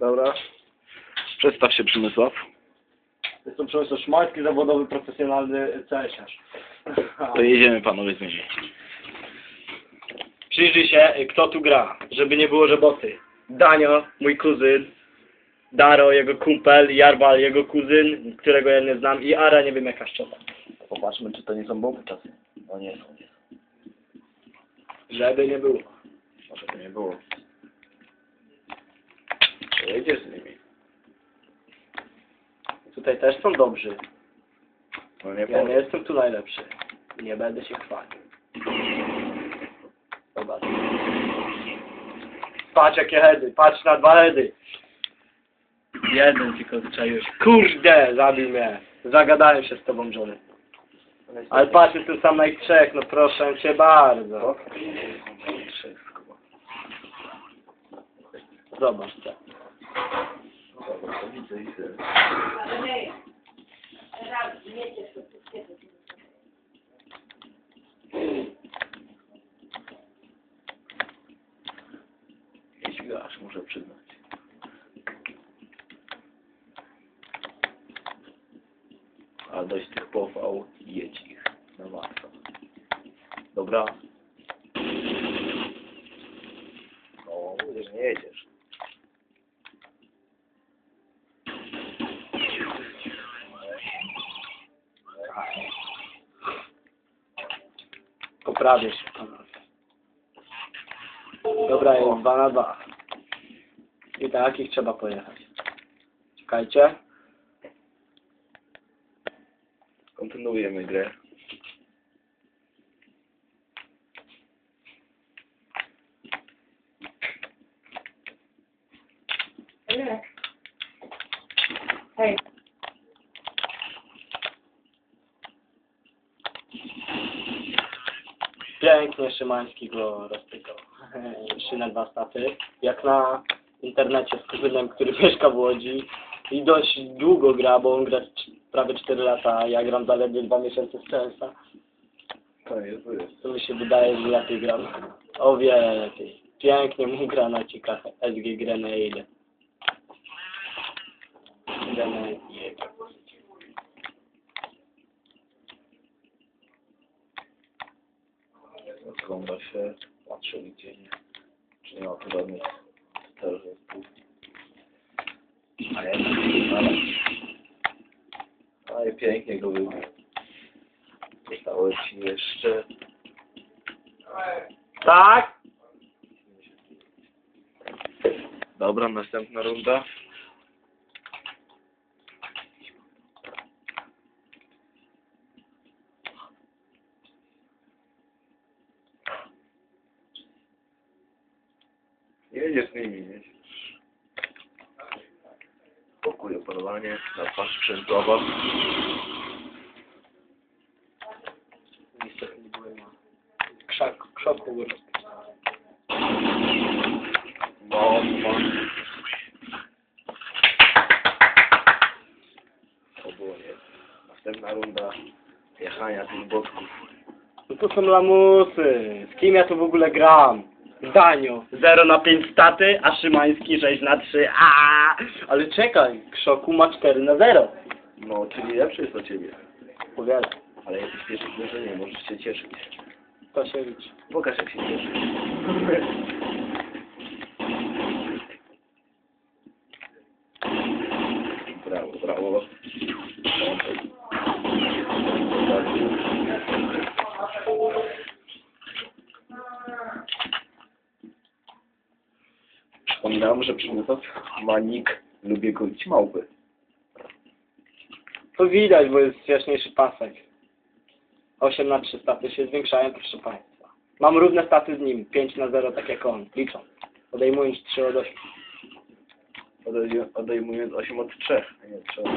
Dobra. Przedstaw się Przemysław. Jestem Przemysław Szymański, zawodowy, profesjonalny CS-arz. To jedziemy panowie z nimi. Przyjrzyj się, kto tu gra, żeby nie było żeboty. Danio, mój kuzyn, Daro, jego kumpel, Jarbal, jego kuzyn, którego ja nie znam i Ara, nie wiem jaka szczota. Popatrzmy, czy to nie są bomby czasem. No nie są, nie są. Żeby nie było. Może to nie było. To jedziesz z nimi. Tutaj też są dobrzy. No nie Ja nie powiem. jestem tu najlepszy. Nie będę się chwalił. Zobacz. Patrz jakie hedy, patrz na dwa hedy. Jeden tylko strzeliłeś. Kurde, zabił mnie. Zagadałem się z tobą, Johnny. Ale patrz, jestem sam na ich trzech, no proszę cię bardzo. Wszystko. Zobacz co. Widzę dźwigasz, muszę przyznać. A dość tych pochwał, jedź ich na maksa. Dobra. No, nie jedziesz. Panowie. Dobra, jest dwa na dwa. I takich trzeba pojechać. Czekajcie. Kontynuujemy grę. Hej, Pięknie Szymański go rozpykał. Trzy na dwa staty. Jak na internecie z kuzynem, który mieszka w Łodzi i dość długo gra, bo on gra prawie 4 lata, a ja gram zaledwie 2 miesiące z. To jest, to jest. To mi się wydaje, że lepiej gram. O wiele lepiej. Pięknie mu gra na cikach SG Grenade. Grenade. Rozgląda się, patrzy gdzie nie. Czy nie ma tu żadnych terrorystów. A ja. Ale pięknie go wybił. Zostało ci jeszcze... Tak? Dobra, następna runda. Jedziesz z nimi, jedziesz. Pokój opanowanie, zapas sprzętowa. Niestety nie byłem na krzak, krzaku. No, no. To było nie. Następna runda jechania tych botków. No to są lamusy. Z kim ja tu w ogóle gram? Zdaniu. 0 na 5 staty, a Szymański 6 na 3. Aaaa! Ale czekaj, Krzoku ma 4 na 0. No, czyli lepszy jest dla ciebie. Powiele. Ale jesteś pierwszy w drużynie, możesz się cieszyć. Liczy. Pokaż jak się cieszy. Brawo, brawo. Przypominam, że Przemysław ma nick Lubię golić małpy. To widać, bo jest jaśniejszy pasek. 8 na 3 staty się zwiększają, proszę Państwa. Mam równe staty z nim. 5 na 0, tak jak on. Liczą. Odejmując 3 od 8. Odej- Odejmując 8 od 3, a nie 3 od 8.